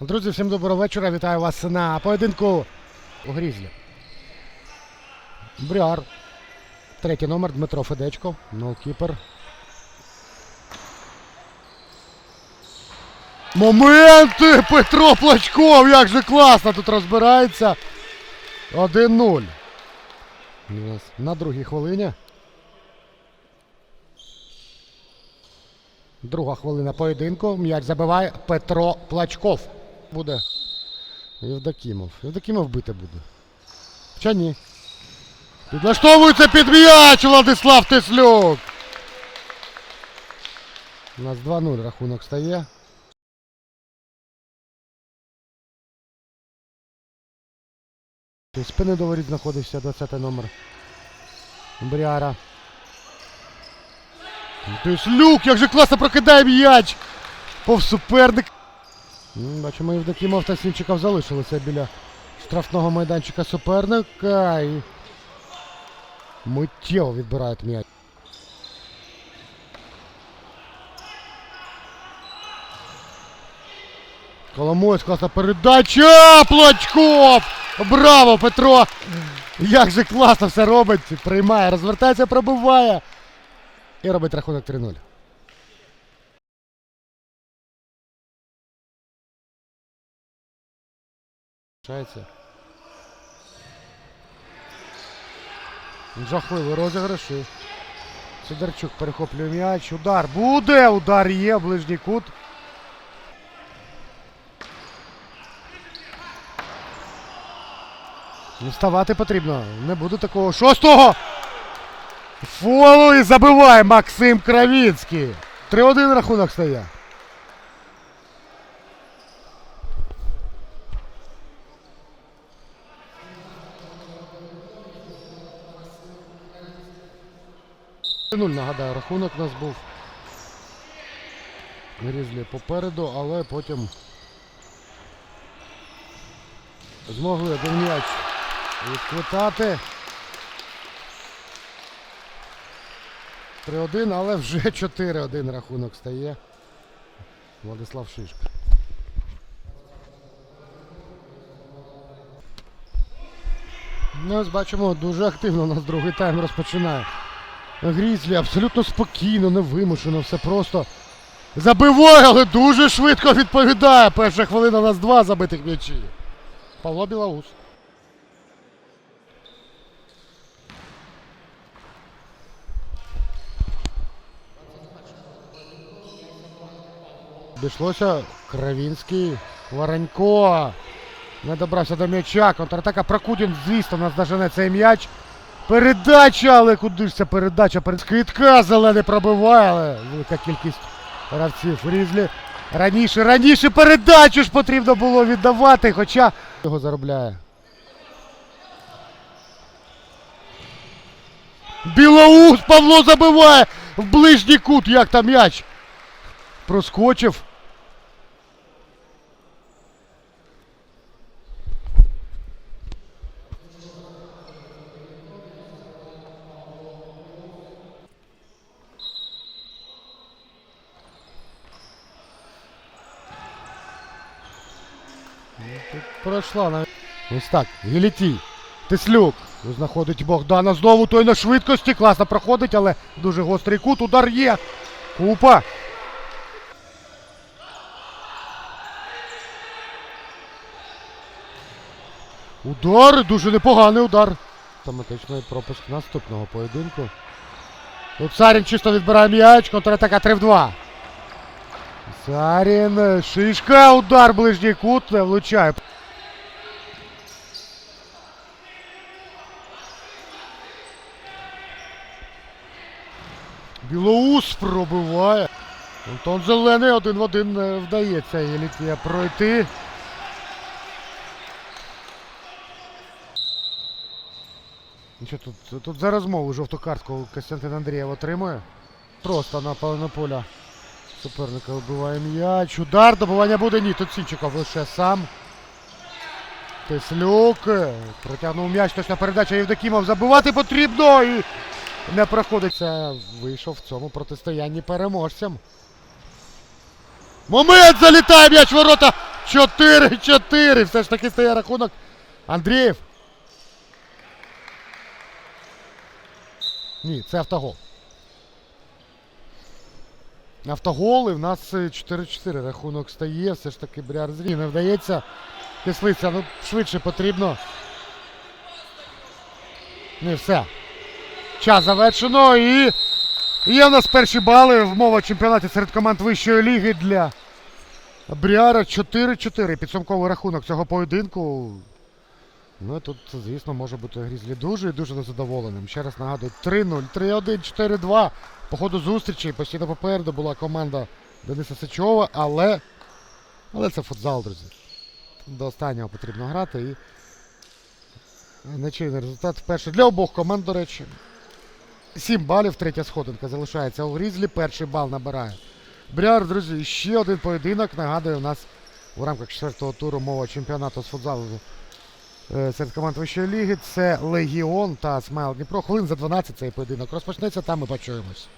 Друзі, всім доброго вечора. Вітаю вас на поєдинку у Грізлі. Бряр. Третій номер Дмитро Федечко. Нолкіпер. Моменти! Петро Плачков! Як же класно тут розбирається. 1-0. На другій хвилині. Друга хвилина поєдинку. М'яч забиває Петро Плачков. Буде Євдокімов. Євдокімов бити буде. Хоча ні. Підлаштовується під м'яч Владислав Теслюк. У нас 2-0 рахунок стає. Спини до воріт знаходився 20 номер. Бріара. Теслюк, як же класно прокидає м'яч! Повз суперник. М, Бачимо, Євдокімов та Сінчиков залишилися біля штрафного майданчика суперника і миттєво відбирають м'яч. Коломойсь, класна передача! Плачков! Браво, Петро! Як же класно все робить! Приймає, розвертається, пробиває. І робить рахунок 3-0. Залишається. Жахливий розіграш. Сидорчук перехоплює м'яч. Удар буде! Удар є, ближній кут. Не вставати потрібно. Не буде такого. Шостого! Фолу і забиває Максим Кравінський. 3-1 рахунок стає. Нуль, нагадаю, рахунок у нас був. Грізлі попереду, але потім змогли м'яч відквитати. 3-1, але вже 4-1 рахунок стає. Владислав Шишка. Ну, ось бачимо, дуже активно у нас другий тайм розпочинає. Грізлі абсолютно спокійно, невимушено, все просто забиває, але дуже швидко відповідає. Перша хвилина у нас два забитих м'ячі. Павло Білоус. Обійшлося Кравінський. Воронько. Не добрався до м'яча. Контратака Прокудін, звісно, нас дожене цей м'яч. Передача, але куди ж ця передача? Перед скидка зелений пробиває, але велика кількість гравців Різлі. Раніше, раніше передачу ж потрібно було віддавати, хоча його заробляє. Білоус Павло забиває в ближній кут, як там м'яч. Проскочив. Пройшла навіть. Ось так. Гелітій. Теслюк. Знаходить Богдана знову той на швидкості. Класно проходить, але дуже гострий кут. Удар є. Купа. Удар, дуже непоганий удар. Автоматичний пропуск наступного поєдинку. Тут Сарін чисто відбирає м'яч, контратака 3 в 2. Сарін, шишка, удар ближній кут, не влучає. Білоус пробиває. Антон Зелений один в один не вдається Єлітія пройти. Нічого, тут, тут за розмову жовту картку Костянтин Андрієв отримує. Просто на половину поля суперника вбиває м'яч. Удар, добування буде. Ні, тут Сінчиков лише сам. Теслюк. Протягнув м'яч, точна передача Євдокімов. Забивати потрібно. І не проходиться. Вийшов в цьому протистоянні переможцем. Момент залітає м'яч ворота. 4-4. Все ж таки стає рахунок. Андрієв. Ні, це автогол. Автогол і в нас е, 4-4 рахунок стає. Все ж таки Бряр зрі не вдається. Кислиця, ну швидше потрібно. Не все. Час завершено і є в нас перші бали в мова чемпіонаті серед команд вищої ліги для Бріара 4-4. Підсумковий рахунок цього поєдинку. Ну і тут, звісно, може бути Грізлі дуже і дуже незадоволеним. Ще раз нагадую, 3-0, 3-1, 4-2. По ходу зустрічі постійно попереду була команда Дениса Сичова, але. Але це футзал, друзі. До останнього потрібно грати і. Нечийний результат вперше для обох команд, до речі. 7 балів, третя сходинка залишається у Грізлі. Перший бал набирає. Бряр, друзі, ще один поєдинок. Нагадую, у нас у рамках четвертого туру мова чемпіонату з футзалу серед команд вищої ліги. Це Легіон та Смайл Дніпро. Хвилин за 12 цей поєдинок розпочнеться, там ми почуємось.